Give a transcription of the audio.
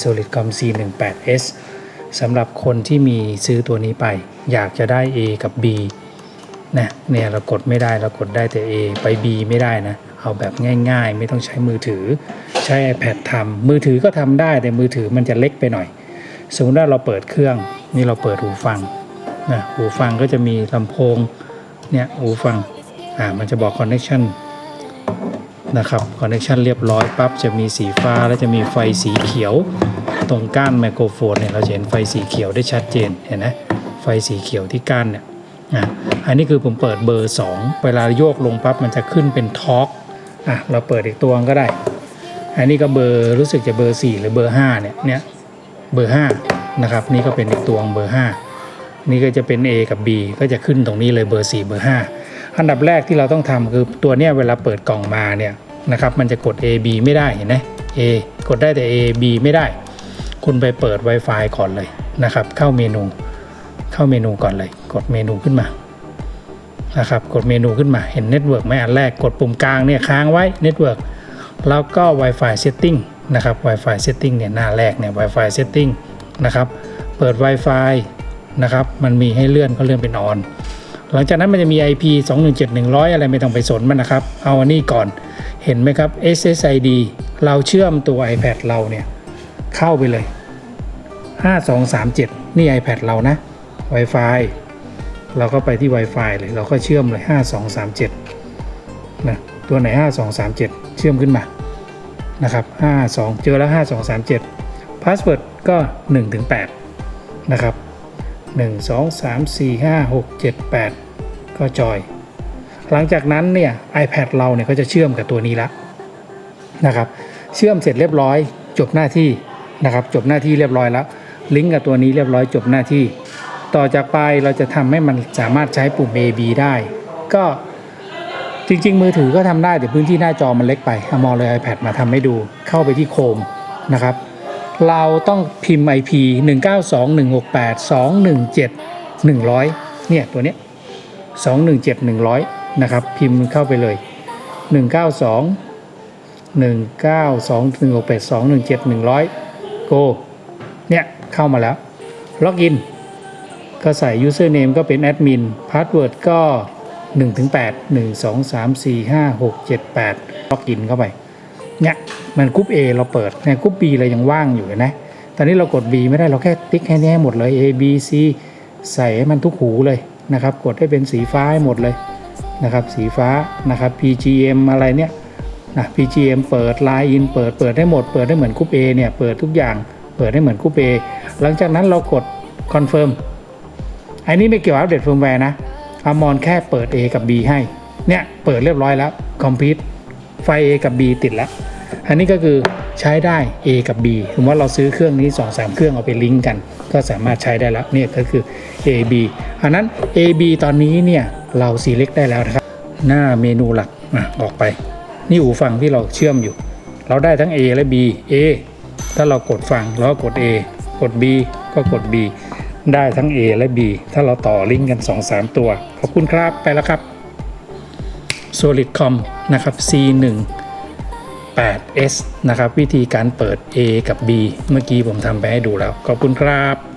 Solidcom C18s สำหรับคนที่มีซื้อตัวนี้ไป อยากจะได้ A กับ B นะเนี่ยเรากดไม่ได้เรากดได้แต่ A ไป B ไม่ได้นะ เอาแบบง่าย ๆ ไม่ต้องใช้มือถือ ใช้ iPad ทำมือถือก็ทำได้แต่มือถือมันจะเล็กไปหน่อย สมมติว่าเราเปิดเครื่อง นี่เราเปิดหูฟังนะหูฟังก็จะมีลำโพงเนี่ยหูฟังอ่ามันจะบอก connection น นะครับ connection เรียบร้อยปั๊บจะมีสีฟ้าแล้วจะมีไฟสีเขียว ตรงก้านไมโครโฟนเนี่ยเราจะเห็นไฟสีเขียวได้ชัดเจนเห็นไหมไฟสีเขียวที่ก้านเนี่ยอะอันนี้คือผมเปิดเบอร์ 2 เวลาโยกลงปั๊บมันจะขึ้นเป็นทอร์กอะเราเปิดอีกตัวก็ได้ อันนี้ก็เบอร์รู้สึกจะเบอร์ 4 หรือเบอร์5เนี่ยเนี่ยเบอร์5นะครับนี่ก็เป็นอีกตัวเบอร์ 5 นี่ก็จะเป็น A กับ B ก็จะขึ้นตรงนี้เลยเบอร์ 4 เบอร์ 5 อันดับแรกที่เราต้องทำคือตัวเนี้ยเวลาเปิดกล่องมาเนี่ยนะครับมันจะกด A B ไม่ได้เห็นไหม A กดได้แต่ A B ไม่ได้ คุณไปเปิด Wi-Fi ก่อนเลยนะครับ เข้าเมนู เข้าเมนูก่อนเลย กดเมนูขึ้นมานะครับกดเมนูขึ้นมาเห็นเน็ตเวิร์กไหมอันแรกกดปุ่มกลางเนี่ยค้างไว้เน็ตเวิร์กแล้วก็ Wi-Fi Setting นะครับ Wi-Fi Setting เนี่ยหน้าแรกเนี่ย Wi-Fi Setting นะครับ เปิด Wi-Fi นะครับ มันมีให้เลื่อนก็เลื่อนเป็นออน หลังจากนั้นมันจะมี IP 217.100 อะไรไม่ต้องไปสนมันนะครับ เอาอันนี้ก่อน เห็นไหมครับ SSID เราเชื่อมตัว iPad เราเนี่ยเข้าไปเลย 5237 นี่ iPad เรานะ Wi-Fi เราก็ไปที่ Wi-Fi เลย เราก็เชื่อมเลย 5237 นะ ตัวไหน 5237 เชื่อมขึ้นมา นะครับ 52 เจอแล้ว 5237 Password ก็ 1-8 นะครับ 1 2 3 4 5 6 7 8 ก็จอย หลังจากนั้นเนี่ย iPad เราเนี่ยก็จะเชื่อมกับตัวนี้ละนะครับ เชื่อมเสร็จเรียบร้อย จบหน้าที่นะครับจบหน้าที่เรียบร้อยแล้ว ลิงก์กับตัวนี้เรียบร้อยจบหน้าที่ ต่อจากไปเราจะทำให้มันสามารถใช้ปุ่ม A B ได้ ก็จริง ๆ มือถือก็ทำได้แต่พื้นที่หน้าจอมันเล็กไปเอามองเลย iPad มาทำให้ดูเข้าไปที่โคมนะครับ เราต้องพิมพ์ IP 192.168.217 100 เนี่ยตัวเนี้ย217 100 นะครับ พิมพ์เข้าไปเลย 192 192.168.217 100 go เนี่ยเข้ามาแล้ว ล็อกอิน ก็ใส่ username ก็เป็นแอดมิน password ก็1-8 1 2 3 4 5 6 7 8 ล็อกอินเข้าไป เนี่ยมันกรุ๊ป A เราเปิดเนี่ยกรุ๊ป B เรายังว่างอยู่เห็นะตอนนี้เรากด B ไม่ได้เราแค่ติ๊กให้แน่หมดเลย A B C ใส่ให้มันทุกหูเลยนะครับกดให้เป็นสีฟ้าให้หมดเลยนะครับสีฟ้านะครับ PGM อะไรเนี่ยนะ PGM เปิด Line in เปิดเปิดได้หมดเปิดได้เหมือนกรุ๊ป A เนี่ยเปิดทุกอย่างเปิดได้เหมือนกรุ๊ป A หลังจากนั้นเรากด Confirm อันนี้ไม่เกี่ยวอัปเดตเฟิร์มแวร์นะอามอนแค่เปิด A กับ B ให้ เนี่ย เปิดเรียบร้อยแล้ว คอมพิวต์ไฟ A กับ B ติดแล้ว อันนี้ก็คือใช้ได้ A กับ B สมมติว่าเราซื้อเครื่องนี้ 2 3 เครื่องเอาไปลิงก์กัน ก็สามารถใช้ได้แล้วเนี่ยก็คือ A B อันนั้น A B ตอนนี้เนี่ยเรา select ได้แล้วนะครับ หน้าเมนูหลักอออกไป นี่หูฟังที่เราเชื่อมอยู่ เราได้ทั้ง A และ B A ถ้าเรากดฟังเราก็กด A กด B ก็กด B ได้ทั้ง A และ B ถ้าเราต่อลิงก์กัน 2-3 ตัว ขอบคุณครับไปแล้วครับ Solidcom นะครับ C1 8S นะครับ วิธีการเปิด A กับ B เมื่อกี้ผมทำไปให้ดูแล้ว ขอบคุณครับ